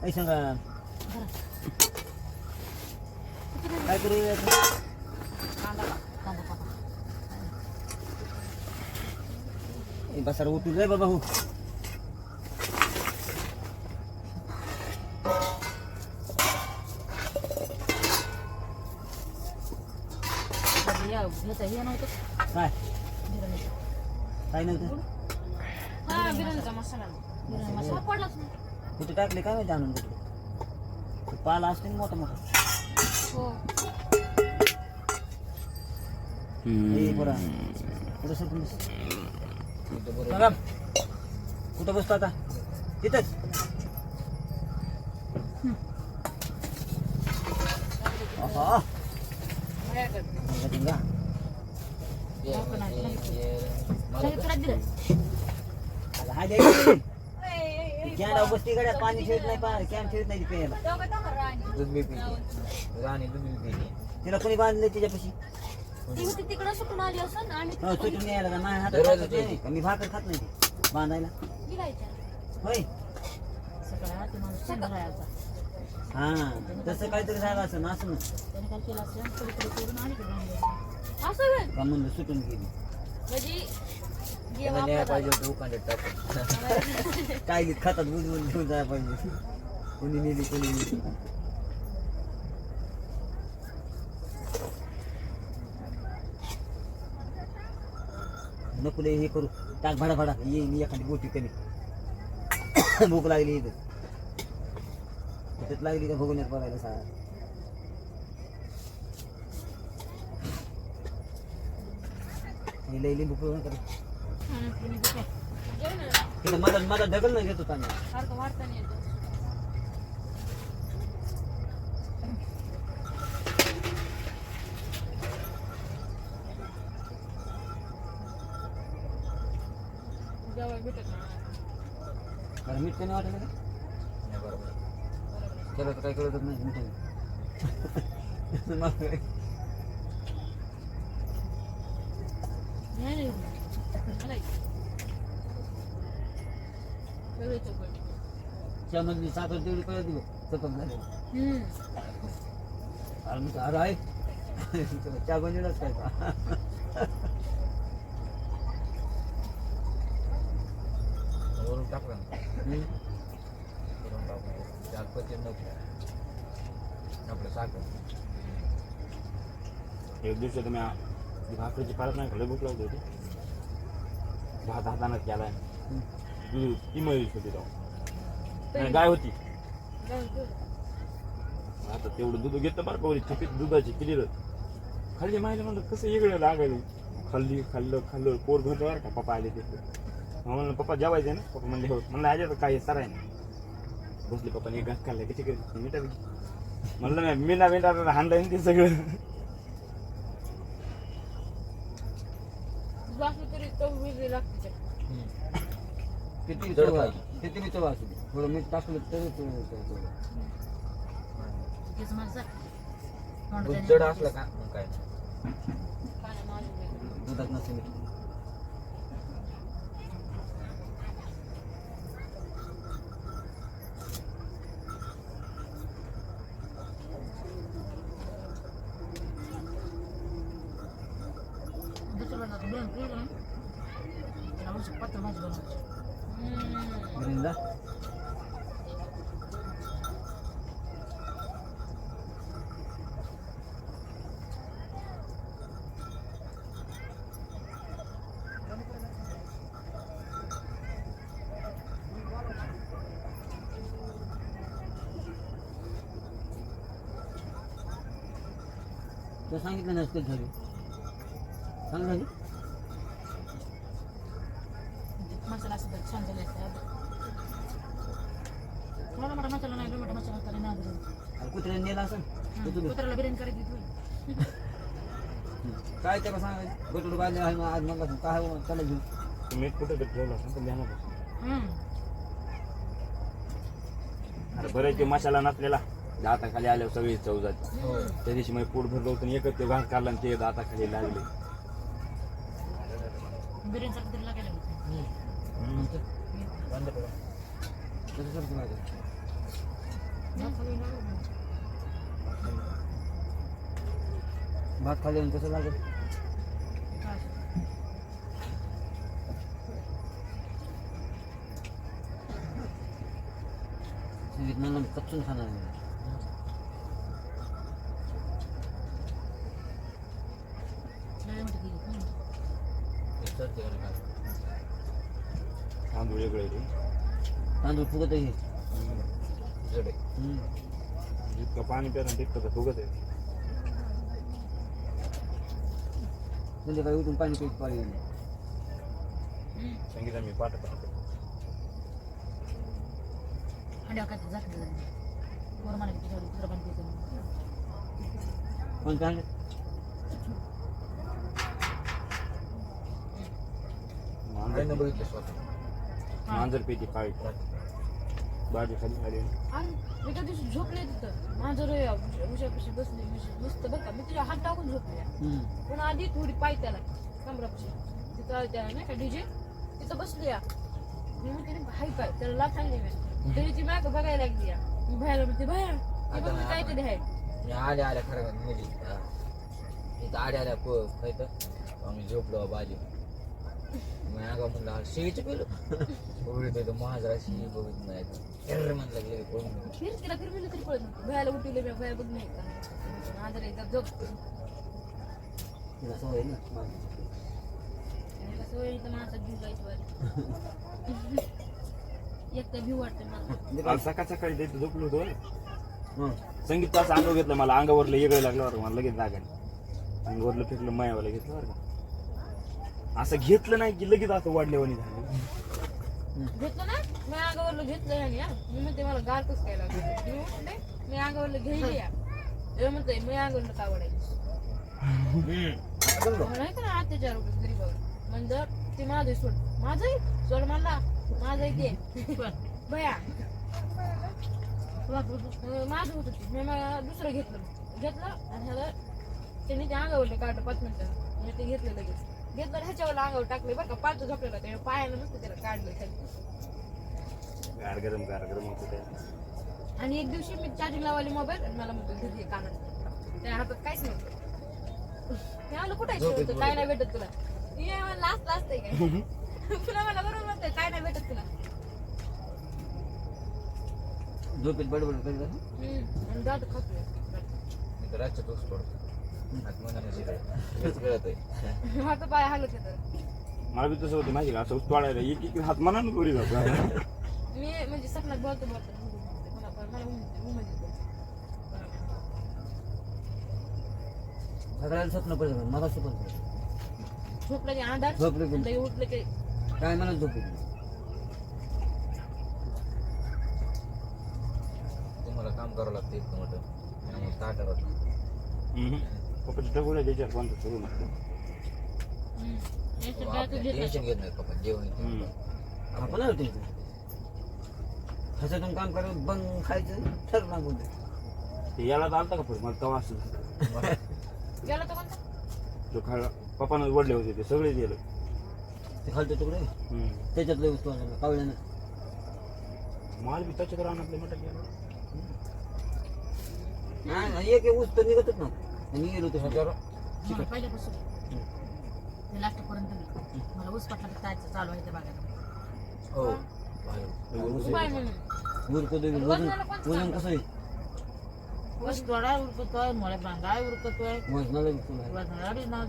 काही सांगा काय करू याचं? ए, बसार उठू रे बाबा हो या ह्याचं हे नव्हतं काय बिर्याणीचं. काय नव्हतं हा बिर्याणीचा मसाला बिर्याणी मसाला पडलाच नाही कुठे टाकले काय माहिती आणून कुठे पाला असते ना मोठा मोठा हो ए बरा कुठं सरकून बस बघा कुठं बसतो आता तिथंच आहा. बघा, बघा. आता हा द्यायचं. कॅनला बसती गड्या पाणी ठेवत नाही पाणी कॅन ठेवत नाही प्यायला दूध बी पिते राणी दूध बी पिते तिला कोणी बांधले तिच्यापाशी ती होती तिकडं सुटून आली असं हो सुटून यायला का माझ्या हातात दरवाजा खात नाही. का मी भाकर खात नाही. ती. बांधायला होय. हा तसं काहीतरी झालं असं ना असं ना. असं व्हय? का म्हणलं सुटून गेली? म्हणजे न्याय पाहिजे होतं उकांड्यात टाकून. काय खातात घेऊन जायला पाहिजे. कोणी नेली कोणी नेली. नको हे करू. टाक भाडा भाडा. ये मी एखादी गोटी कमी भूक लागली इथं. तिथं लागली का भोगण्यात बघायला सा लय लिंबू पिळून कर. तिथं मदत मदत ढकल नाही घेतो. बरं मीठ कमी वाटलं का? नाही बरोबर. केलं तर काय कळतच नाही मीठ? नाही, नाही. मला येतं. वेगळी चौकट. त्यामधली साखर तेवढी कळत दिली चकम झाली हम्म. आणि मग अरे आहे चहा बनवलाच काय का वरून टाकलं ना हम्म. भात हातानं केलाय दूध ती म्हैस होती तो नाही, गाय होती. आता तेवढं दूध घेतलं बरं का छपीत दुधाची क्लिअर खाल्ली माहिती म्हणलं कसं इकडे लागायला खाल्ली खाल्लं खाल्लं पोर भरलं बरं का पप्पा आले तिथे म्हणलं पप्पा जेवायचं ना? पप्पा म्हणले हो. म्हणलं आज काय सर आहे ना. बसले पप्पाने एक घास खाल्ला किती कधी मिठा म्हणलं नाही मिना मिठा हाणलं ते सगळं दूध वेगळी लागते. किती चव. किती बी चव असू दे. थोडं मीठ टाकलं तरी. तेच दूध जड असलं का मग काय माझं. दुधात नसे मीठ दुसरं बनवतो. दोन पिळलं ना, त्याला उलट पातळ भाजी बनवायची. हम्म. मिरिंदा तर सांगितलं नसतं झाली सांग झाली मसाला असं तर छान झाले असते थोडा मोठा मसाला नाही मोठा मसाला तरी नाही आवडत. अरे कुत्र्याने नेला असं हम्म. कुत्रे कुत्र्याला बिर्याणी करायची होती. काय त्याला सांगायचं? गोटूड बांधले आहे मग आज मग काय हो, चला घेऊ तुम्ही कुठे ठेवलं असं पण ध्यानात असतं. हम्म. अरे बरं ते मसाला नसलेला. दाताखाली आल्यावर सगळी चव जाते. हो. त्या दिवशी मग पोट भरलं होतं आणि एकच ते घास काढला आणि ते दाताखाली लागले. तरी लागायला होती. भात खाल्ल्यावर कसं लागेल? विज्ञानाला कच्चून खाणार नाही? तांदूळ वेगळे आहे ते. तांदूळ फुगत आहे जड आहे. हम्म. जितकं पाणी प्यानं तितकं तर फुगत आहे संध्याकाळी उठून पाणी पित पाळी संगीता मी पाठ पाहतो कोण काय आईनं मांजर बघितलं स्वतः मांजर पेटी काळी बाजी खाली आली मी त्या दिवशी झोपले तिथं. माझं रे उशापाशी बसली नुसतं बरं का मी तिच्या हात टाकून झोपले. पण आधी थोडी पाय त्याला कमरापाशी. तिथं नाही का डीजे तिथं बसली या मी म्हणते हाय पाय त्याला लाभ सांगले मी तरी ती माग बघायला लागली या मी भयाला म्हणते भया ती बघ काहीतरी आहे मी आल्या आल्या खरं मुली इथं आल्या आल्या काय तर आम्ही झोपलो बाजी मग अंगा म्हणलं शेळीचं पिलो बघित होतं महाजराशी बघित नाही एर्र म्हणलं लागले कोण फिर तिला फिरविलं तरी पळत नव्हतं भयाला उठवले मी भया बघ नाही का माझं रे जग तिला सवय आहे ना सवय तर माझा जीव जायची वारी एक तर भीव वाटते मला? सकाळ सकाळी झोपलो होतो. हं. संगीत तास अंगावर घेतलं मला. अंगावरलं येगळं लागलं बरं मला लगेच जागा अंगावरलं फिरलं मायावाला घेतलं बरं का. असं घेतलं नाही की लगेच असं वाढल्यावानी झालं घेतलं ना मी अंगावरलं घेतलं ह्याने हा. मी म्हणते मला गार कसं काय लागलं मी म्हणते मी अंगावरलं घ्यायला या. हे म्हणते मी अंगावरलं का वाढायचं नाही का ना अत्याचार होतो गरीबावर? म्हणजे ते माझं सोड. माझं सोड मला. भया. अं, माझं होतं ते. मी मला दुसरं घेतलं. घेतलं आणि ह्याला त्याने ते अंगावरलं काढलं पाच मिनिटं. मी ते घेतलं लगेच. घेतलं ह्याच्यावर अंगावर टाकलं बरं का? पाच झोपलेला त्याने पायानं नसतं त्याला काढलं खाली गार गरम गार गरम होतं ते. आणि एक दिवशी मी चार्जिंग लावली मोबाईल आणि मला म्हणतो घरी कानात. त्या हातात काहीच नव्हतं. मी म्हणलं कुठे? काय नाही भेटत तुला. ये म्हणलं लास्ट लास्ट आहे काय? तुला मला बरोबर म्हणतोय काय नाही भेटत तुला. झोपेत बडबड करत असं. हम्म. आणि दात खातोय मी तर रातच्या तोच पडतो. हात पाय हालत येतं मला बी तसं होतं माहिती का असं तोडायला एक एक हात मनानं करी जातो मी म्हणजे सपनात बोलतो बोलतो मला पण- मला उम- उमज स्वप्न पडत मला स्वप्न पडत झोपलं की अंधार झोपलं की लई उठलं की काय मला झोप येत नाही. तुम्हाला काम करावं लागतं इतकं मोठं त्यामुळे ताटावर सुरू हम्म. टेन्शन काय तू घेत टेन्शन घेत नाही पप्पा जेवण हम्म. आपण आलो टेन्शन ह्याच्यातून काम करायचं बंग खायचं ठर लागून ते याला चालतं का पुढे? मला तवा असं. झालं. गेला तो कोणता? तो खाला पप्पानं वडले होते ते सगळे गेलं. ते खालचे तुकडे? हम्म. त्याच्यातले वस्तू कावळ्यानं. माल बी त्याच्यात राहणार मटण गेलं नाही नाही, एक एक वस्तू निघतच ना आणि गेलो तो ह्याच्यावर. पहिल्यापासून ते लास्टपर्यंत मी मला ऊस पटला जायचं चालू आहे ते बघायला. हो. वजन कसं आहे? ऊस उरकतोय मोळे बांगाय उरकतोय. वजनाला. वजनाला बी नाव?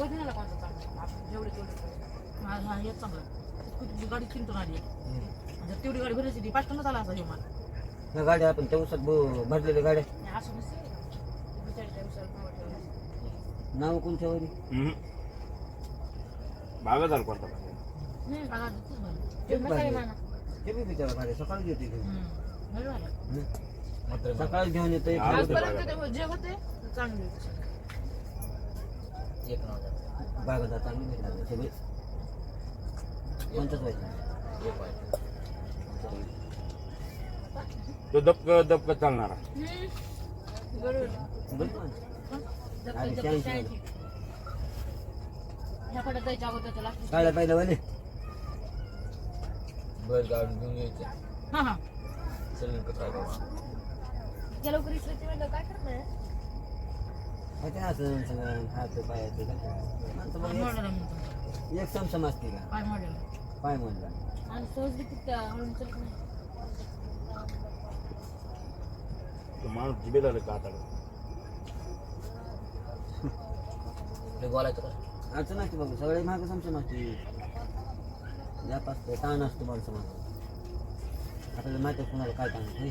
वजनाला कोणतं चांगलं आपण जेवढे तेवढे हा हेच चांगलं कुठली गाडी चिंतून आली. जर तेवढी गाडी भरायची ती पाचटनच आला असा गाड्या आपण त्या उसात भरलेल्या गाड्या. असं नसते बिचारीच्या विषयावर नावं ठेवायचं. नाव कोण ठेवायची हम्म. बागादार कोणता. ते बी बिचारा सकाळी येते घेऊन हम्म. बरं झालं. सकाळी घेऊन येते हा. आजपर्यंत ते जे होते ते चांगले होते एक नाव द्या. बागादार चांगली भेटणार सगळे कोणतंच व्हायचं एक आहे. तो दबक दबक चालणारा हम्म. बरोबर बरं ना? शाळेची. ह्याकडे जायच्या अगोदर त्याला गाड्या पाहिलं वाले. बैल गाडून घेऊन यायचं. हा हा. लवकर म्हणलं काय करणार? काय ते असं सगळं खायचं पायाचं काय? माणसं पाय मग मोडलं मी तुमचं. एक- एक चमचम असते का? पाय मोडलं पाय म्हणला आणि सहज बी तिथं हळून चलत नाही तो माणूस जिबेला आलं का आता? ते बोलायचं का अडचण असते बाबा सगळे मागं चमचम असते जाप असते ताण असतो माणसं मागं आपल्याला माहिती आहे कुणाला काय ताण आहे.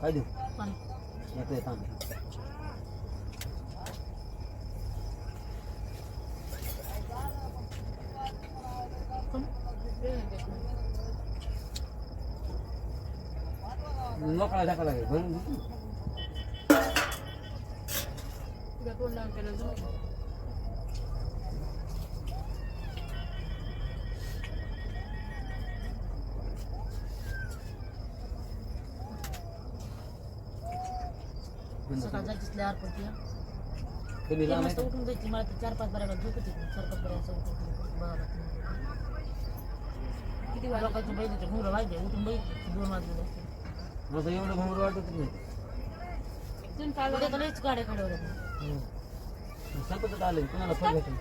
काय देऊ पाणी येतोय ताण कोण? मोकळा ढाका लागेल भरून घेऊ. तुला तोंड लावून त्याला जमत नाही. सकाळ जायचीच लय आरपट तिला. कमी तीन लांब वाजता आहे उठून जायची मला तर चार पाच बऱ्याला झोप येते सारखं बऱ्या असं उठून बघा किती वाजले? लोकांच्या बैलाच्या घोरं वाजले उठून बैल दोन वाजले असते माझं एवढं भंगूर वाटत नाही तुम्ही काय उद्या तर लयच गाड्या खाड्या होत्या संपत आलं कुणाला फळ भेटेल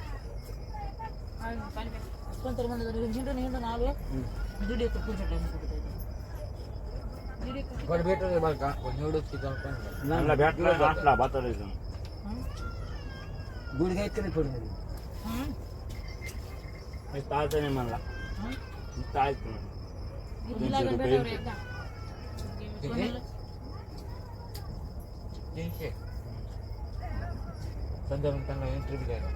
आणि पाणी प्या. कोणतरी म्हणलं तरी हिंडून हिंडून आलो. दुडी येतो पुढच्या टाइम एक गड बरं का पण की भेटला असला घ्यायचं नाही थोडं नाही म्हणला. नाही? तीनशे. संध्या मग त्यांना एंट्री बी द्यायला.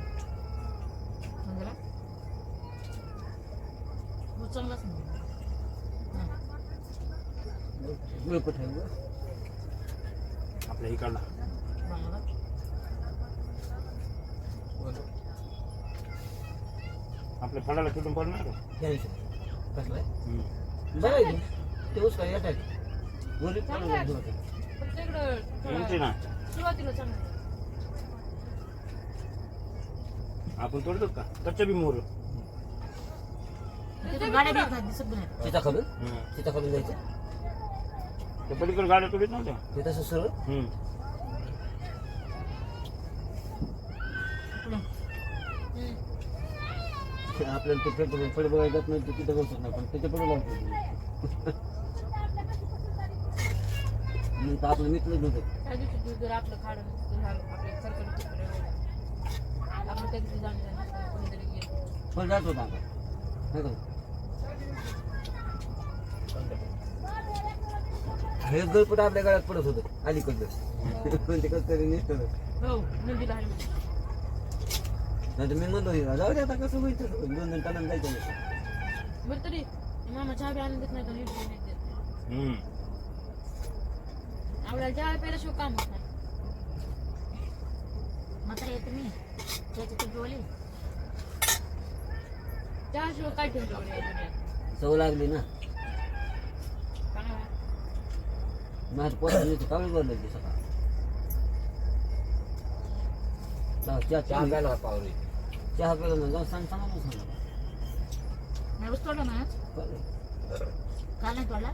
आपल्या इकडला. आपल्या फळाला कुठून पडणार का. कसलं. बरं आहे ते. उसका येत एंट्री ना सुरुवातीला चांगलं आपण तोडतो का? कच्च्या बी मोर. तिथं गाड्या बी येतात, दिसत बी नाही सीताफळ सीताफळ जायचं? ते पलीकडे गाड्या तोडीत नव्हत्या? ते तसं सरळ? हम्म. आपल्याला ते फळ बघायला जात नाही ते तिथं बसत नाही पण त्याच्या पुढे लावतो. तर आपलं त्या दिवशी जर आपलं आपल्या सरकारी फळ जात होता का हे गळपट आपल्या गळ्यात पडत होतं अलीकडलं पण ते कसं तरी निघतं हो. नाही तर मी म्हणलो "हे जाऊ दे आता कसं होईल. दोन दोन टनानं जायचं नाही. बरं तरी मामा चहा बी आणून देत नाही. हम्म. आपल्याला चहा प्यायल्याशिवाय काम होत नाही म्हातारी येते मी त्याची सवय लागली ना? माझ्या पोरांनी तर कावळी बोललं ते सकाळ. चहा प्यायला पावरी चहा प्यायला जाऊन सांग सांगा सांगा. नाही तोडला ना? काल नाही तोडला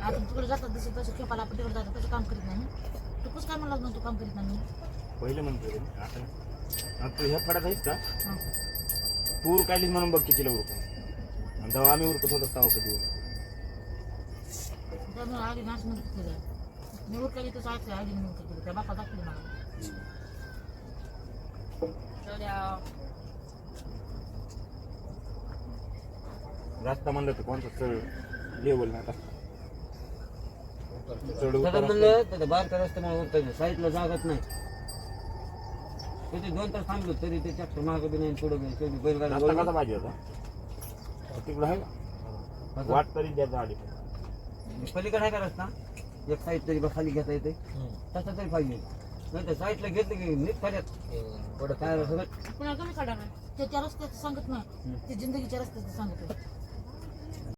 आपण तिकडे जातात दिसत तसं खेपाला आपण तिकडे जातात तसं काम करीत नाही. तू कसं काय म्हणला तू काम करीत नाही पहिलं म्हणतो आता. आता तू ह्या फळात आहेस का? हं. तूर काढलीस म्हणून बघ कितीला उरकू. आणि तेव्हा आम्ही उरकत होतो तेव्हा कधी उरकू. त्यामुळे आधी नाच म्हणत केलं मी उरकली तर सायचं आधी म्हणून केलं त्या बापा दाखवली मला. जाऊ द्या. रस्ता म्हणलं तर कोणता चढ लेवल नाही आता. चढ म्हणलं तर बारका रस्त्यामुळे उरता साईडला जागत नाही. तिथे दोन तास थांबलो तरी ते चक्कर मागं बी नाही पुढं बी नाही. शेवटी बैलगाडी कसा वळली. पाहिजे होता? तिकडं आहे का? वाट तरी द्यायचा आधी पलीकडे आहे का रस्ता? एक साईड तरी बा खाली घेता येते तसा तरी पाहिजे नाही तर साईडला घेतलं की नीट खाल्यात पडत काय सगळं पुन्हा कमी काढा नाही. त्याच्या रस्त्याचं सांगत नाही. ते जिंदगीच्या रस्त्याचं सांगत